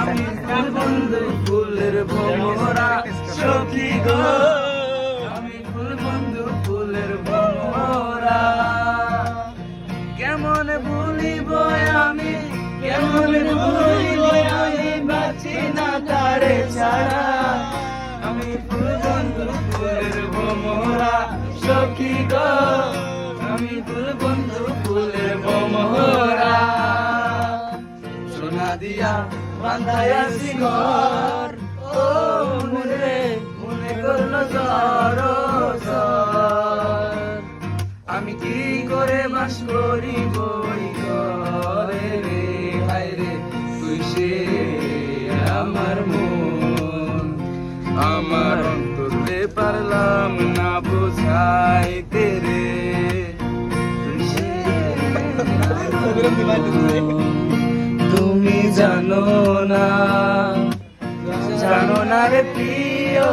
আমি বন্ধু ফুলের ভোমরা সখী আমি ফুল বন্ধু ফুলের ভোমরা কেমন ভুলিব আমি কেমন ভুলিব আমি বাঁচি আমি ফুল বন্ধু ফুলের ভোমরা, সখী গো। আমি ফুল বন্ধু ফুলের ভোমরা। দিয়া বান্ধায়া সিংহর ও মনে মনে করল জর আমি কি করে বাস করি বই ঘরে রে? হায় রে, তুই আমার মন। আমার অন্তরে পারলাম না বোঝাইতে রে। তুই সে জানো না। জানো না রে প্রিয়,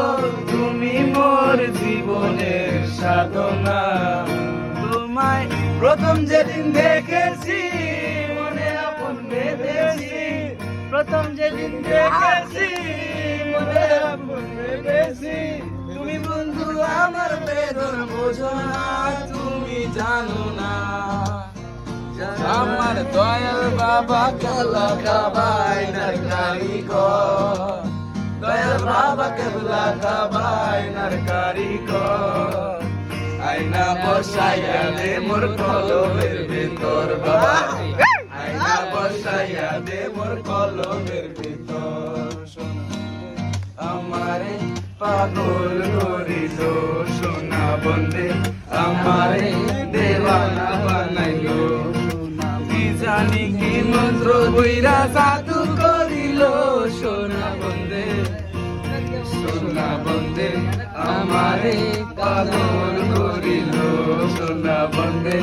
তুমি মোর জীবনের সাধনা। তোমায় প্রথম যেদিন দেখেছি, মনে আপন বেঁধেছি। প্রথম যেদিন দেখেছি, মনে আপন বেঁধেছি। তুমি বন্ধু, আমার বেদন বোঝো না, তুমি জানো না। আমার দয়াল বাবা কালা কাবাই নার কারিগর দয়াল বাবা কেবলা কাবাই নার কারিগর আইনা বসাইয়া মোর কলমের ভিতর বাবা। আইনা বসাইয়া মোর কলমের ভিতর আমারে দেওয়ানা বানাইলো। কি জানি কি মন্ত্র বইরা সাধু করিল, সোনা বন্দে সোনা বন্দে, আমারে পাগল করিল, সোনা বন্দে,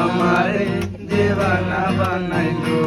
আমারে দেওয়ানা বানাইলো।